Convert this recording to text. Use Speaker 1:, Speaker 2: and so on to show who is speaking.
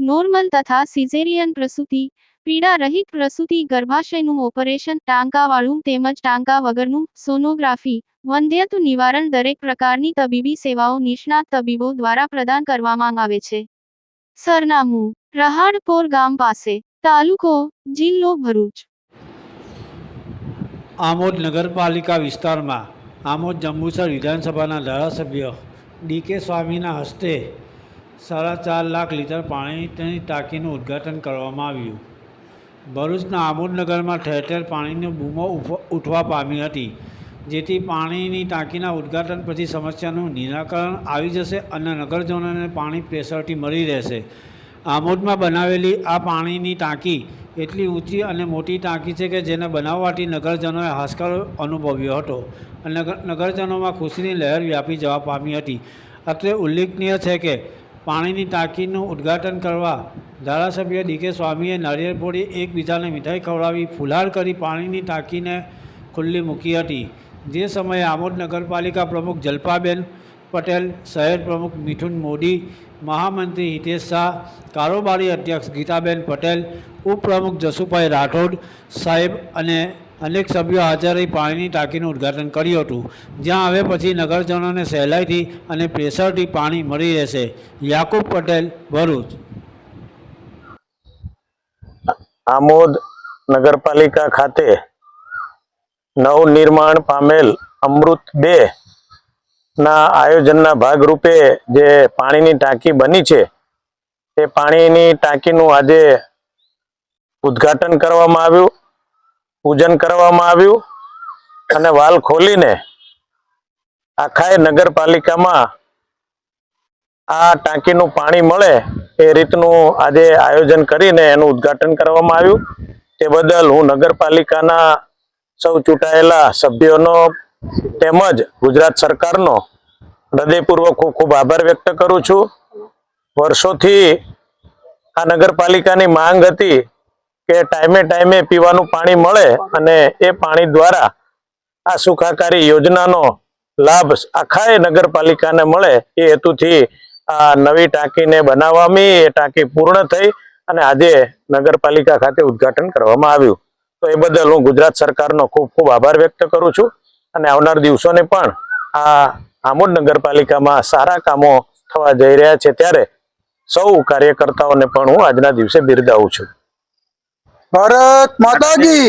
Speaker 1: Normal તથા caesarean પ્રસૂતિ પીડા રહિત પ્રસૂતિ, ગર્ભાશયનું ઓપરેશન, ટાંકાવાળું તેમજ ટાંકા વગરનું સોનોગ્રાફી વંધ્યત્વ નિવારણ દરેક પ્રકારની તબીબી સેવાઓ નિષ્ણાત તબીબો દ્વારા પ્રદાન કરવામાં આવે છે. સરનામું, રહાડપોર ગામ પાસે, તાલુકો, જિલ્લો ભરૂચ.
Speaker 2: આમોદ નગરપાલિકા વિસ્તારમાં, આમોદ જંબુસર વિધાનસભાના ધારાસભ્ય ડી કે સ્વામીના હસ્તે સાડા ચાર લાખ લીટર પાણીની ટાંકીનું ઉદ્ઘાટન કરવામાં આવ્યું. ભરૂચના આમોદનગરમાં ઠેર ઠેર પાણીની બૂમો ઉઠવા પામી હતી, જેથી પાણીની ટાંકીના ઉદ્ઘાટન પછી સમસ્યાનું નિરાકરણ આવી જશે અને નગરજનોને પાણી પ્રેશરથી મળી રહેશે. આમોદમાં બનાવેલી આ પાણીની ટાંકી એટલી ઊંચી અને મોટી ટાંકી છે કે જેને બનાવવાથી નગરજનોએ હાશકારો અનુભવ્યો હતો અને નગરજનોમાં ખુશીની લહેર વ્યાપી જવા પામી હતી. અત્રે ઉલ્લેખનીય છે કે પાણીની ટાંકીનું ઉદ્ઘાટન કરવા ધારાસભ્ય ડીકે સ્વામીએ નારિયેળ પોળી એકબીજાને મીઠાઈ ખવડાવી ફુલાર કરી પાણીની ટાંકીને ખુલ્લી મૂકી હતી. જે સમયે આમોદ નગરપાલિકા પ્રમુખ જલ્પાબેન પટેલ, શહેર પ્રમુખ મિથુન મોદી, મહામંત્રી હિતેશ શાહ, કારોબારી અધ્યક્ષ ગીતાબેન પટેલ, ઉપપ્રમુખ જસુભાઈ રાઠોડ સાહેબ અને અનેક સભ્યો હાજર રહી પાણીની ટાંકીનું ઉદ્ઘાટન કર્યું હતું. જ્યાં હવે પછી નગરજનોને સહેલાઈથી અને પ્રેશરથી પાણી મળી રહેશે. યાકુબ પટેલ, ભરૂચ.
Speaker 3: આમોદ નગરપાલિકા ખાતે નવનિર્માણ પામેલ અમૃત બે ના આયોજનના ભાગરૂપે જે પાણીની ટાંકી બની છે, તે પાણીની ટાંકીનું આજે ઉદ્ઘાટન કરવામાં આવ્યું. પૂજન કરવામાં આવ્યું અને વાલ ખોલીને આખાય નગરપાલિકામાં આ ટાંકીનું પાણી મળે એ રીતનું આજે આયોજન કરીને એનું ઉદ્ઘાટન કરવામાં આવ્યું. તે બદલ હું નગરપાલિકાના સૌ ચૂંટાયેલા સભ્યોનો તેમજ ગુજરાત સરકારનો હૃદયપૂર્વક ખૂબ ખૂબ આભાર વ્યક્ત કરું છું. વર્ષોથી આ નગરપાલિકાની માંગ હતી કે ટાઈમે ટાઈમે પીવાનું પાણી મળે અને એ પાણી દ્વારા આ સુખાકારી યોજનાનો લાભ આખા નગરપાલિકાને મળે એ હેતુથી આ નવી ટાંકીને બનાવવામાં એ ટાંકી પૂર્ણ થઈ અને આજે નગરપાલિકા ખાતે ઉદ્ઘાટન કરવામાં આવ્યું. તો એ બદલ હું ગુજરાત સરકારનો ખૂબ ખૂબ આભાર વ્યક્ત કરું છું અને આવનાર દિવસોને પણ આ આમોદ નગરપાલિકામાં સારા કામો થવા જઈ રહ્યા છે ત્યારે સૌ કાર્યકર્તાઓને પણ હું આજના દિવસે બિરદાવું છું.
Speaker 4: ભારત માતા કી